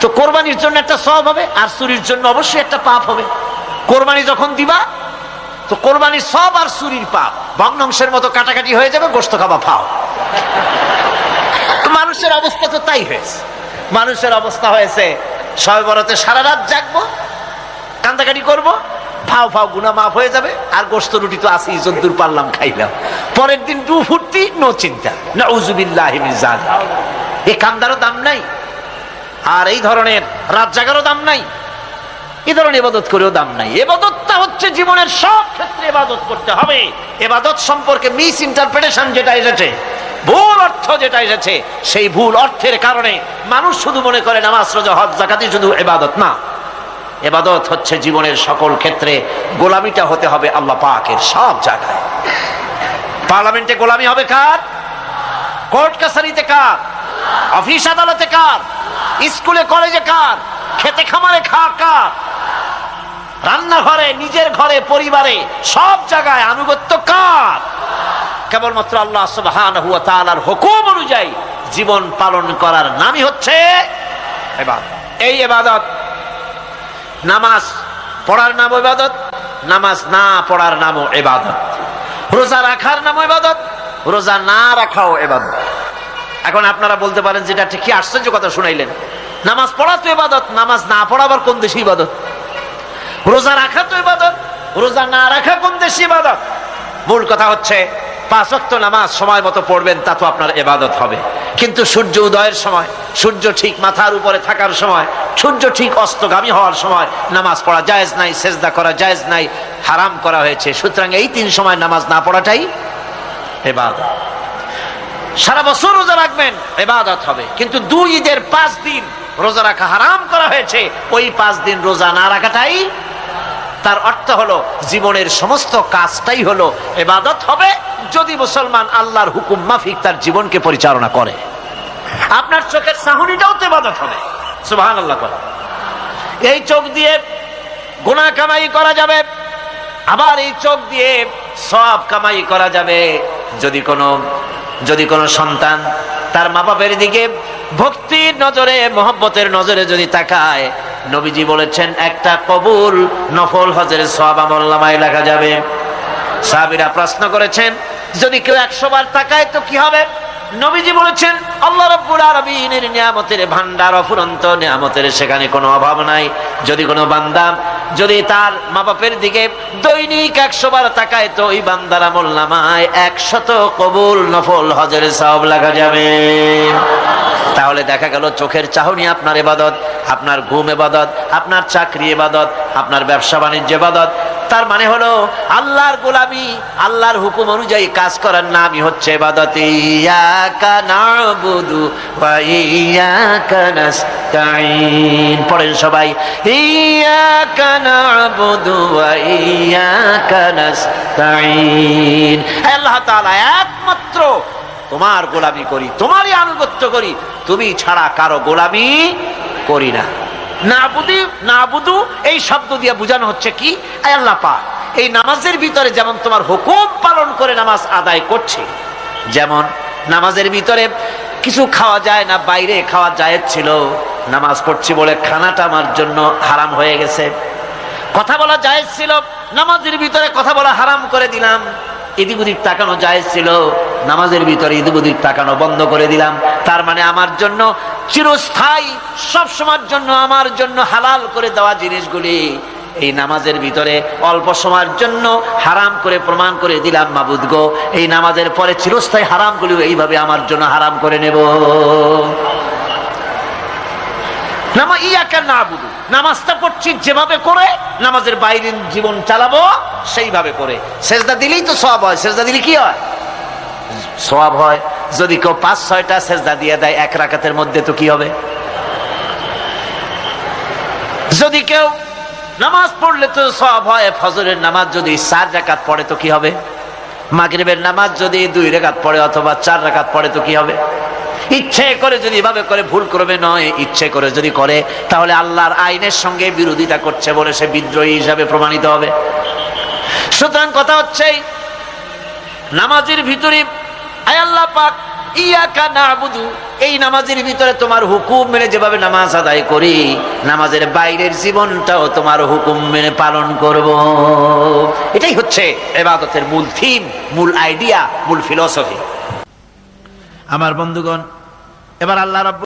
তো কোরবানির জন্য একটা সব হবে, আর চুরির জন্য অবশ্যই একটা পাপ হবে। কোরবানি যখন দিবা, তো কোরবানির সব আর চুরির পাপ। ভগ্নাংশের মতো কাটাকাটি হয়ে যাবে গোস্ত খাবা ফাও মানুষের অবস্থা তো তাই হয়েছে। মানুষের অবস্থা হয়েছে ছয় বড়তে সারা রাত জাগবো, কান্দাকাটি করব, ফাও ফাও গুনা মাফ হয়ে যাবে, আর গোস্ত রুটি তো আসি যদ্দুর পারলাম, খাইলাম। পরের দিন টু ফুর্তি নো চিন্তা। না উজুবিল্লাহ এ কান্দারও দাম নাই। আর এই ধরনের রাত জাগারও দাম নাই এ ধরনের এবাদত করেও দাম নাই। এবাদতটা হচ্ছে জীবনের সব ক্ষেত্রে এবাদত করতে হবে। এবাদত সম্পর্কে মিস ইন্টারপ্রিটেশন যেটা এসেছে, ভুল অর্থ যেটা এসেছে, সেই ভুল অর্থের কারণে মানুষ শুধু মনে করে নামাজ, রোজা, হজ জাকাতি শুধু এবাদত না। এবাদত হচ্ছে জীবনের সকল ক্ষেত্রে গোলামিটা হতে হবে আল্লাহ পাকের সব জায়গায়। পার্লামেন্টে গোলামি হবে কার? কোর্ট কাছারিতে কার? অফিস আদালতে কার? স্কুলে কলেজে কার? খেতে খামারে খা কার? রান্নাঘরে, নিজের ঘরে, পরিবারে, সব জায়গায় আনুগত্য কার? কেবলমাত্র আল্লাহ তাআলার হুকুম অনুযায়ী জীবন পালন করার নামই হচ্ছে এবাদত। এই এবাদত, নামাজ পড়ার নাম ইবাদত নামাজ না পড়ার নামও এবাদত। রোজা রাখার নাম ইবাদত রোজা না রাখাও এবাদত। এখন আপনারা বলতে পারেন যেটা ঠিক, কি আশ্চর্য কথা শুনাইলেন। নামাজ পড়া তো ইবাদত, নামাজ না পড়া আবার কোন দেশে ইবাদত? রোজা রাখা তো ইবাদত, রোজা না রাখা কোন দেশে ইবাদত? মূল কথা হচ্ছে, পাঁচ ওয়াক্ত নামাজ সময় মতো পড়বেন, তা তো আপনার এবাদত হবে। কিন্তু সূর্য উদয়ের সময়, সূর্য ঠিক মাথার উপরে থাকার সময়, সূর্য ঠিক অস্তগামী হওয়ার সময় নামাজ পড়া জায়েজ নাই, সেজদা করা জায়েজ নাই, হারাম করা হয়েছে। সুতরাং এই তিন সময় নামাজ না পড়াটাই এবাদত সারা বছর রোজা রাখবেন, এবাদত হবে। কিন্তু দুই ঈদের পাঁচ দিন রোজা রাখা হারাম করা হয়েছে। ওই পাঁচ দিন রোজা না রাখাটাই তার অর্থ হলো, জীবনের সমস্ত কাজটাই হলো, এবাদত হবে যদি মুসলমান আল্লাহর হুকুম মাফিক তার জীবনকে পরিচালনা করে। আপনার চোখের সাহনিটাও তো এবাদত হবে। সুবহান আল্লাহ করে। এই চোখ দিয়ে গুনাহ কামাই করা যাবে, আবার এই চোখ দিয়ে সব কামাই করা যাবে। যদি কোনো যদি কোনো সন্তান তার মা বাপের দিকে ভক্তির নজরে, মোহব্বতের নজরে যদি তাকায়, নবীজি বলেছেন, একটা কবুল, নফল হজের সব আমল্লামায় লেখা যাবে। সাবিরা প্রশ্ন করেছেন, যদি কেউ একশো বার তাকায় তো কি হবে? নবীজি বলেছেন, আল্লাহ রাব্বুল আলামিনের নিয়ামতের ভান্ডার অফুরন্ত, নিয়ামতের সেখানে কোনো অভাব নাই। যদি কোনো বান্দা, যদি তার মা বাপের দিকে দৈনিক একশো বার তাকায়, তো ওই বান্দার আমল নামায় একশত কবুল নফল হজের সব লাগা যাবে। তাহলে দেখা গেল চোখের চাহনি আপনার এবাদত আপনার ঘুম এবাদত আপনার চাকরি এবাদত আপনার ব্যবসা বাণিজ্য এবাদত তার মানে হলো, আল্লাহর গোলামি, আল্লাহর হুকুম অনুযায়ী কাজ করার নামই হচ্ছে পড়েন সবাই আল্লাহ একমাত্র তোমার গোলামি করি, তোমারই আনুগত্য করি, তুমি ছাড়া কারও গোলামি করি না। না বুধি না বুধু এই শব্দ দিয়ে বোঝানো হচ্ছে কি? আল্লাহ পা এই নামাজের ভিতরে যেমন তোমার হুকুম পালন করে নামাজ আদায় করছে, যেমন নামাজের ভিতরে কিছু খাওয়া যায় না, বাইরে খাওয়া যায় ছিল, নামাজ পড়ছি বলে খানাটা আমার জন্য হারাম হয়ে গেছে। কথা বলা যায় ছিল, নামাজের ভিতরে কথা বলা হারাম করে দিলাম, এদিক ওদিক তাকানো যায় ছিল নামাজের ভিতরে এদিক ওদিক তাকানো বন্ধ করে দিলাম। তার মানে আমার জন্য চিরস্থায়ী সব সময়ের জন্য, আমার জন্য হালাল করে দেওয়া জিনিসগুলি এই নামাজের ভিতরে অল্প সময়ের জন্য হারাম করে প্রমাণ করে দিলাম, মাবুদ গো। এই নামাজের পরে চিরস্থায়ী হারামগুলিও এইভাবে আমার জন্য হারাম করে নেব। নামা নামাজটা পড়ছি যেভাবে করে, নামাজের বাইরে জীবন চালাবো সেইভাবে করে। সেজদা দিলেই তো সব হয়। সেজদা দিলে কি হয়? সব হয়। যদি কেউ পাঁচ, ছয়টা সেজদা দিয়ে দেয়, এক রাকাতের মধ্যে তো কি হবে? যদি কেউ নামাজ পড়লে তো সব হয়, ফজরের নামাজ যদি চার রাকাত পড়ে তো কি হবে? মাগরিবের নামাজ যদি দুই রেখাত পড়ে অথবা চার রাকাত পড়ে তো কি হবে? ইচ্ছে করে যদি এভাবে করে ভুল করবে নয়, ইচ্ছে করে যদি করে, তাহলে আল্লাহর আইনের সঙ্গে বিরোধিতা করছে বলে সে বিদ্রোহী হিসাবে প্রমাণিত হবে। সুতরাং কথা হচ্ছে নামাজের ভিতরে হুকুম মেনে যেভাবে নামাজ করি, নামাজের বাইরের জীবনটাও তোমার হুকুম মেনে পালন করব। এটাই হচ্ছে এবাদতের মূল থিম মূল আইডিয়া মূল ফিলসফি আমার বন্ধুগণ, এবার আল্লাহ রাব্বুল